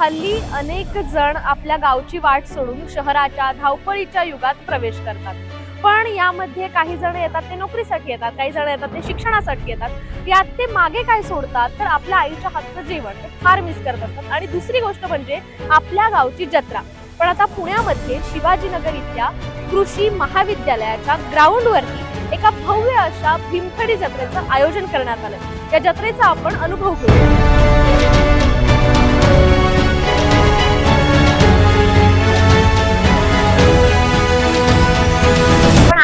हल्ली अनेक जण आपल्या गावची वाट सोडून शहराच्या धावपळीच्या युगात प्रवेश करतात. पण यामध्ये काही जण येतात ते नोकरीसाठी येतात काही जण येतात ते शिक्षणासाठी येतात. यात ते मागे काय सोडतात तर आपल्या आईच्या हातचं जेवण ते फार मिस करत असतात. आणि दुसरी गोष्ट म्हणजे आपल्या गावची जत्रा. पण आता पुण्यामध्ये शिवाजीनगर इथल्या कृषी महाविद्यालयाच्या ग्राउंडवरती एका भव्य अशा भीमखडी जत्रेचं आयोजन करण्यात आलं. या जत्रेचा आपण अनुभव घेऊ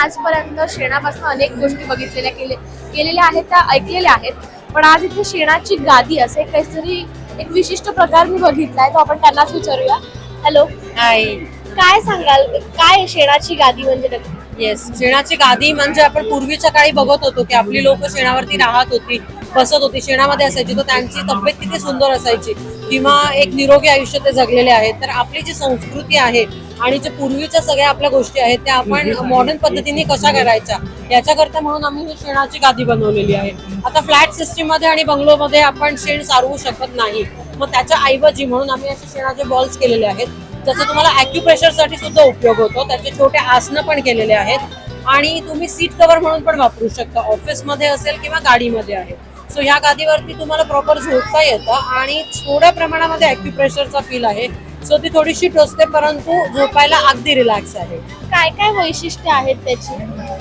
आजपर्यंत शेणापासून अनेक गोष्टी बघितलेल्या केले केलेल्या आहेत त्या ऐकलेल्या आहेत. पण आज इथे शेणाची गादी असे काहीतरी एक विशिष्ट प्रकार मी बघितलाय तो आपण त्यांनाच विचारूया. हॅलो हाय काय सांगाल? काय शेणाची गादी म्हणजे नक्की? येस शेणाची गादी म्हणजे आपण पूर्वीच्या काळी बघत होतो की आपली लोक शेणावरती राहत होती बसत होती शेणामध्ये असायची तर त्यांची तब्येत किती सुंदर असायची. किंवा एक निरोगी आयुष्य ते जगलेले आहेत. तर आपली जी संस्कृती आहे आणि जे पूर्वीच्या सगळ्या आपल्या गोष्टी आहेत त्या आपण मॉडर्न पद्धतीने कशा करायच्या याच्याकरता म्हणून आम्ही ही शेणाची गादी बनवलेली आहे. आता फ्लॅट सिस्टीममध्ये आणि बंगलोमध्ये आपण शेण सारवू शकत नाही. मग त्याच्या ऐवजी म्हणून आम्ही असे शेणाचे बॉल्स केलेले आहेत. त्याचा तुम्हाला अॅक्युप्रेशरसाठी सुद्धा उपयोग होतो त्याचे छोटे आसनं पण केलेले आहेत. आणि तुम्ही सीट कव्हर म्हणून पण वापरू शकता ऑफिसमध्ये असेल किंवा गाडीमध्ये आहे. सो ह्या गादीवरती तुम्हाला प्रॉपर झोपता येतं आणि थोड्या प्रमाणामध्ये अॅक्युप्रेशरचा फील आहे. सो ती थोडीशी टोचते परंतु झोपायला अगदी रिलॅक्स आहे. काय काय वैशिष्ट्य आहेत त्याची?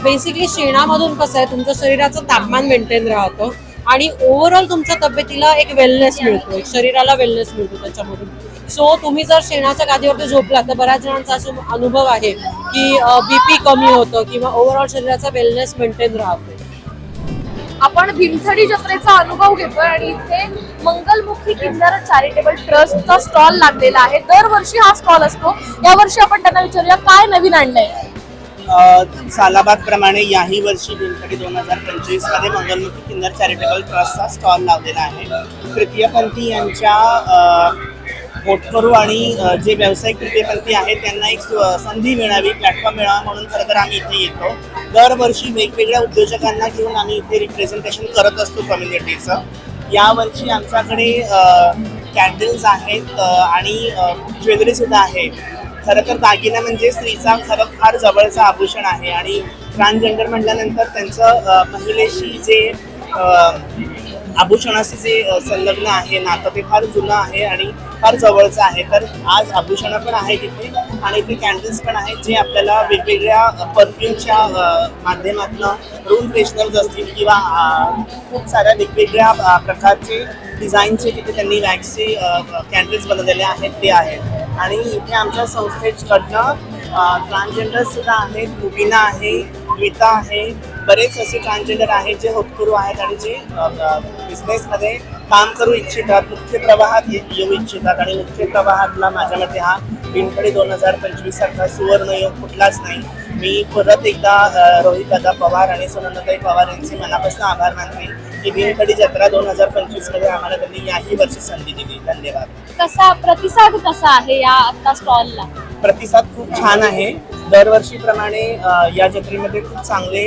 बेसिकली शेणामधून कसं आहे तुमच्या शरीराचं तापमान मेंटेन राहतं आणि ओव्हरऑल तुमच्या तब्येतीला एक वेलनेस मिळतो एक शरीराला वेलनेस मिळतो त्याच्यामधून. सो तुम्ही जर शेणाच्या गादीवरती झोपला तर बऱ्याच जणांचा असा अनुभव आहे की बीपी कमी होतं किंवा ओव्हरऑल शरीराचा वेलनेस मेंटेन राहतो आपण भीमथडी जत्रेचा अनुभव घेतोय आणि इथे मंगलमुखी किन्नर चॅरिटेबल ट्रस्टचा स्टॉल लागलेला आहे. दरवर्षी हा स्टॉल असतो. यावर्षी आपण त्यांना विचारूया काय नवीन आणलंय? सालाबाद प्रमाणे याही वर्षी भीमथडी दोन हजार पंचवीसमध्ये मंगलमुखी किन्नर चॅरिटेबल ट्रस्टचा स्टॉल लावलेला आहे. तृतीयपंथी यांच्या अ, पोटकरू आणि जे व्यावसायिक तृतीयपंथी आहेत त्यांना एक संधी मिळावी प्लॅटफॉर्म मिळावा म्हणून खरं तर आम्ही इथे येतो. दरवर्षी वेगवेगळ्या उद्योजकांना घेऊन आम्ही इथे रिप्रेझेंटेशन करत असतो कम्युनिटीचं यावर्षी आमच्याकडे कॅन्डल्स आहेत आणि ज्वेलरीसुद्धा आहे. खरं तर दागिना म्हणजे स्त्रीचा खरं फार जवळचा आभूषण आहे आणि ट्रान्सजेंडर म्हटल्यानंतर त्यांचं महिलेशी जे आभूषणाशी जे संलग्न आहे नातं ते फार जुनं आहे आणि फार जवळचं आहे. तर आज आभूषणं पण आहेत इथे आणि इथे कॅन्डल्स पण आहेत जे आपल्याला वेगवेगळ्या परफ्यूमच्या माध्यमातून रूम फ्रेशनर्स असतील किंवा खूप साऱ्या वेगवेगळ्या प्रकारचे डिझाईनचे तिथे त्यांनी वॅक्सचे कॅन्डल्स बनवलेले आहेत ते आहेत. आणि इथे आमच्या संस्थेकडनं ट्रान्सजेंडर सुद्धा आहेत मुबीना आहे गीता आहे. बरेच असे ट्रान्सजेंडर आहेत जे होतकरू आहेत आणि जे बिझनेसमध्ये काम करू इच्छितात मुख्य प्रवाहात येऊ इच्छितात. आणि मुख्य प्रवाहातला माझ्या मते हा पिंपळी दोन हजार पंचवीस सारखा सुवर्णयोग कुठलाच नाही. मी परत एकदा अ, रोहित दादा पवार आणि सुनंदाताई पवार यांचे मनापासून आभार मानते की भीमखडी जत्रा दोन हजार पंचवीसमध्ये आम्हाला त्यांनी याही वर्षी संधी दिली. धन्यवाद. कसा प्रतिसाद कसा आहे या आता स्टॉलला प्रतिसाद खूप छान आहे. दरवर्षीप्रमाणे या जत्रेमध्ये खूप चांगले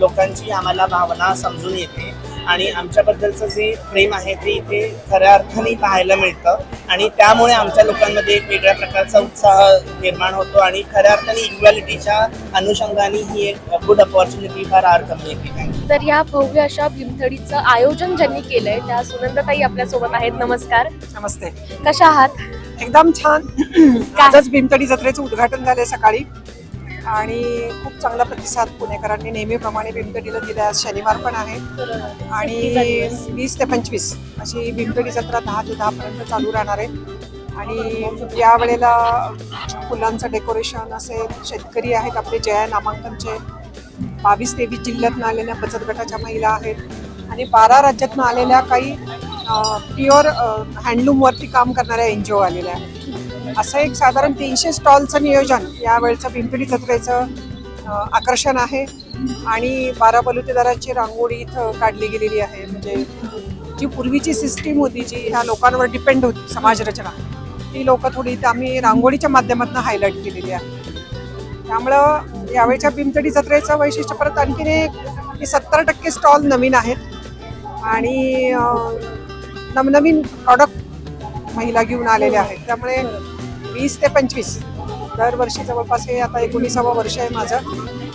लोकांची आम्हाला भावना समजून येते. आणि आमच्याबद्दलचं जे प्रेम आहे ते इथे खऱ्या अर्थाने पाहायला मिळतं. आणि त्यामुळे आमच्या लोकांमध्ये एक वेगळ्या प्रकारचा उत्साह निर्माण होतो आणि खऱ्या अर्थाने इक्वॅलिटीच्या अनुषंगाने ही एक गुड अपॉर्च्युनिटी फार आर कमी येते तर या भव्य अशा भीमथडीचं आयोजन ज्यांनी केलंय त्या सुनंदताई आपल्यासोबत आहेत. नमस्कार. नमस्ते. कशा आहात? एकदम छान. आजच भीमतडी जत्रेचं उद्घाटन झालंय सकाळी. आणि खूप चांगला प्रतिसाद पुणेकरांनी नेहमीप्रमाणे भीमतडीला दिला आज शनिवार पण आहे. आणि वीस ते पंचवीस अशी भीमतडी जत्रा दहा ते दहा पर्यंत चालू राहणार आहे. आणि या वेळेला फुलांचं डेकोरेशन असेल शेतकरी आहेत. आपले जया नामांकनचे बावीस तेवीस जिल्ह्यातनं आलेल्या बचत गटाच्या महिला आहेत. आणि बारा राज्यातनं आलेल्या काही प्युअर हँडलूमवरती काम करणाऱ्या एन जी ओ आलेल्या आहेत. असं एक साधारण तीनशे स्टॉलचं नियोजन यावेळचं पिंपरी जत्रेचं आकर्षण आहे. आणि बारा बलुतेदारांची रांगोळी इथं काढली गेलेली आहे. म्हणजे जी पूर्वीची सिस्टीम होती जी ह्या लोकांवर डिपेंड होती समाजरचना ती लोक थोडी तर आम्ही रांगोळीच्या माध्यमातून हायलाईट केलेली आहे. त्यामुळं यावेळच्या पिंपरी जत्रेचं वैशिष्ट्य परत आणखीन एक की सत्तर टक्के स्टॉल नवीन आहेत. आणि नवनवीन प्रॉडक्ट महिला घेऊन आलेल्या आहेत. त्यामुळे वीस ते पंचवीस दरवर्षी जवळपास हे आता एकोणीसावं वर्ष आहे माझं.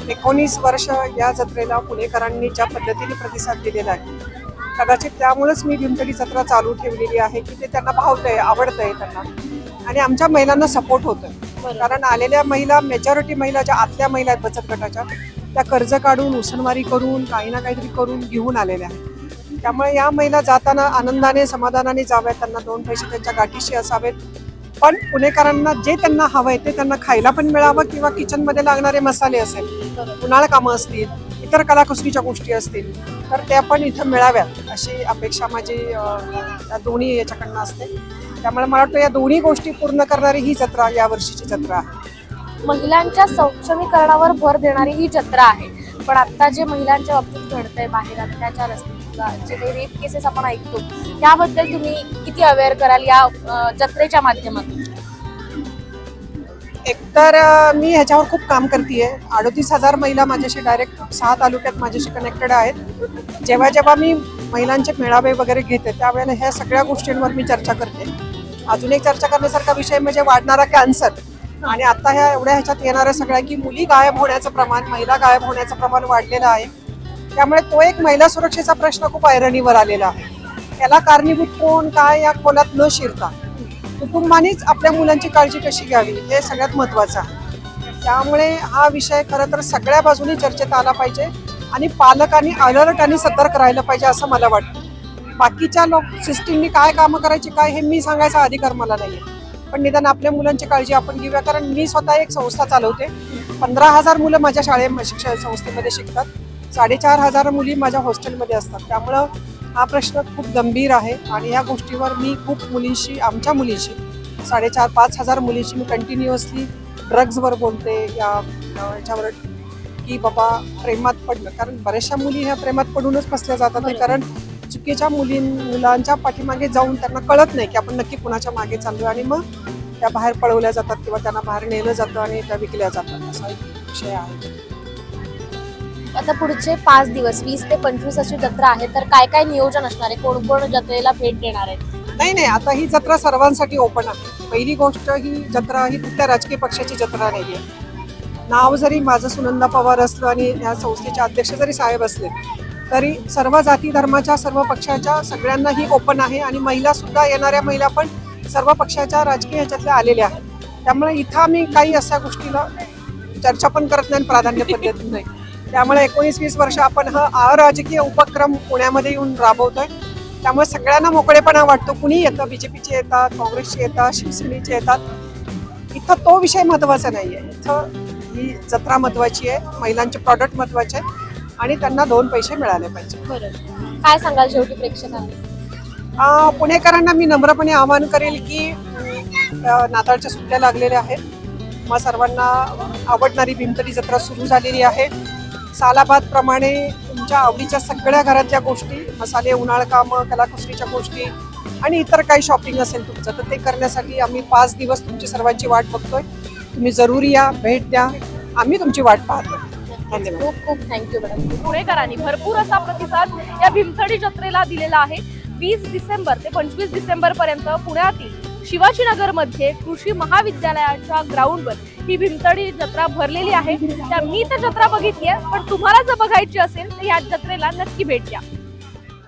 एकोणीस वर्ष या जत्रेला पुणेकरांनी ज्या पद्धतीने प्रतिसाद दिलेला आहे कदाचित त्यामुळेच मी भीमतडी जत्रा चालू ठेवलेली आहे की ते त्यांना भावतंय आवडतंय त्यांना. आणि आमच्या महिलांना सपोर्ट होतोय. कारण आलेल्या महिला मेजॉरिटी महिला ज्या आतल्या महिला आहेत बचत गटाच्या त्या कर्ज काढून उसनवारी करून काही ना काहीतरी करून घेऊन आलेल्या आहेत. त्यामुळे या महिला जाताना आनंदाने समाधानाने जाव्यात. त्यांना दोन पैसे त्यांच्या गाठीशी असावेत. पण पुणेकरांना जे त्यांना हवंय ते त्यांना खायला पण मिळावं किंवा किचनमध्ये लागणारे मसाले असेल उन्हाळा कामं असतील इतर कलाकुसरीच्या गोष्टी असतील तर त्या पण इथं मिळाव्यात अशी अपेक्षा माझी या दोन्ही याच्याकडनं असते. त्यामुळे मला वाटतं या दोन्ही गोष्टी पूर्ण करणारी ही जत्रा या वर्षीची जत्रा आहे. महिलांच्या सक्षमीकरणावर भर देणारी ही जत्रा आहे. पण आता जे महिलांच्या बाबतीत घडतंय बाहेर अत्याचार असतील जे काही रेप केसेस आपण ऐकतो त्याबद्दल तुम्ही किती अवेअर कराल या जत्रेच्या माध्यमातून? एकतर मी ह्याच्यावर खूप काम करते अडोतीस हजार महिला माझ्याशी डायरेक्ट सहा तालुक्यात माझ्याशी कनेक्टेड आहेत. जेव्हा जेव्हा मी महिलांचे मेळावे वगैरे घेते त्यावेळेला ह्या सगळ्या गोष्टींवर मी चर्चा करते. अजून एक चर्चा करण्यासारखा विषय म्हणजे वाढणारा कॅन्सर आणि आता ह्या एवढ्या ह्याच्यात येणाऱ्या सगळ्या की मुली गायब होण्याचं प्रमाण महिला गायब होण्याचं प्रमाण वाढलेलं आहे. त्यामुळे तो एक महिला सुरक्षेचा प्रश्न खूप ऐरणीवर आलेला आहे. कारणीभूत कोण काय या खोलात न शिरता कुटुंबानेच आपल्या मुलांची काळजी कशी घ्यावी हे सगळ्यात महत्वाचं आहे. त्यामुळे हा विषय खरं तर सगळ्या बाजूनी चर्चेत आला पाहिजे आणि पालकांनी अलर्ट आणि सतर्क राहिलं पाहिजे असं मला वाटतं. बाकीच्या लोक सिस्टीमनी काय कामं करायची काय हे मी सांगायचा अधिकार मला नाही आहे पण निदान आपल्या मुलांची काळजी आपण घेऊया. कारण मी स्वतः एक संस्था चालवते. पंधरा हजार मुलं माझ्या शाळे शिक्षण संस्थेमध्ये शिकतात. साडेचार हजार मुली माझ्या हॉस्टेलमध्ये असतात. त्यामुळं हा प्रश्न खूप गंभीर आहे आणि या गोष्टीवर मी खूप मुलींशी आमच्या मुलींशी साडेचार पाच हजार मुलींशी मी कंटिन्युअसली ड्रग्जवर बोलते. या याच्यावर की बाबा प्रेमात पडलं. कारण बऱ्याचशा मुली ह्या प्रेमात पडूनच फसल्या जातात कारण चुकीच्या मुली मुलांच्या पाठीमागे जाऊन त्यांना कळत नाही की आपण नक्की कुणाच्या मागे चाललो आणि मग त्या बाहेर पळवल्या जातात किंवा त्यांना बाहेर नेलं जातं आणि त्या विकल्या जातात. असा एक विषय आहे. आता पुढचे पाच दिवस वीस ते पंचवीस अशी जत्रा आहे तर काय काय नियोजन असणार आहे? कोण कोण जत्रेला भेट देणार आहे नाही नाही आता ही जत्रा सर्वांसाठी ओपन आहे. पहिली गोष्ट ही जत्रा ही कुठल्या राजकीय पक्षाची जत्रा नाही आहे. नाव जरी माझं सुनंदा पवार असलं आणि या संस्थेचे अध्यक्ष जरी साहेब असले तरी सर्व जाती धर्माच्या सर्व पक्षाच्या सगळ्यांना ही ओपन आहे आणि महिला सुद्धा येणाऱ्या महिला पण सर्व पक्षाच्या राजकीय ह्याच्यातल्या आलेल्या आहेत. त्यामुळे इथं आम्ही काही अशा गोष्टीला चर्चा पण करत नाही आणि प्राधान्य पण देत नाही. त्यामुळे एकोणीस वीस वर्ष आपण हा अराजकीय उपक्रम पुण्यामध्ये येऊन राबवतोय. त्यामुळे सगळ्यांना मोकळेपणा वाटतो. कुणी येतं बीजेपीचे येतात काँग्रेसचे येतात शिवसेनेचे येतात. इथं तो विषय महत्त्वाचा नाही आहे. इथं ही जत्रा महत्वाची आहे महिलांचे प्रॉडक्ट महत्त्वाचे आहे आणि त्यांना दोन पैसे मिळाले पाहिजे. बरं. काय सांगाल शेवटी प्रेक्षकांना? पुणेकरांना मी नम्रपणे आवाहन करेल की नाताळच्या सुट्ट्या लागलेल्या आहेत. मग सर्वांना आवडणारी भीमतडी जत्रा सुरू झालेली आहे. सालाबाद प्रमाणे तुमच्या आवडीच्या सगळ्या घरातल्या गोष्टी मसाले उन्हाळ कामं कलाकुसरीच्या गोष्टी आणि इतर काही शॉपिंग असेल तुमचं तर ते करण्यासाठी आम्ही पाच दिवस तुमची सर्वांची वाट बघतोय. तुम्ही जरूर या भेट द्या. आम्ही तुमची वाट पाहतो. खूप खूप थँक्यू मॅडम पुणेकरांनी भरपूर असा प्रतिसाद या भीमथडी जत्रेला दिलेला आहे. वीस डिसेंबर ते पंचवीस डिसेंबर पर्यंत पुण्यातील शिवाजीनगरमध्ये कृषी महाविद्यालयाच्या ग्राउंडवर ही भीमतडी जत्रा भरलेली आहे. त्या मी तर जत्रा बघितली आहे पण तुम्हाला जर बघायची असेल तर या जत्रेला नक्की भेट द्या.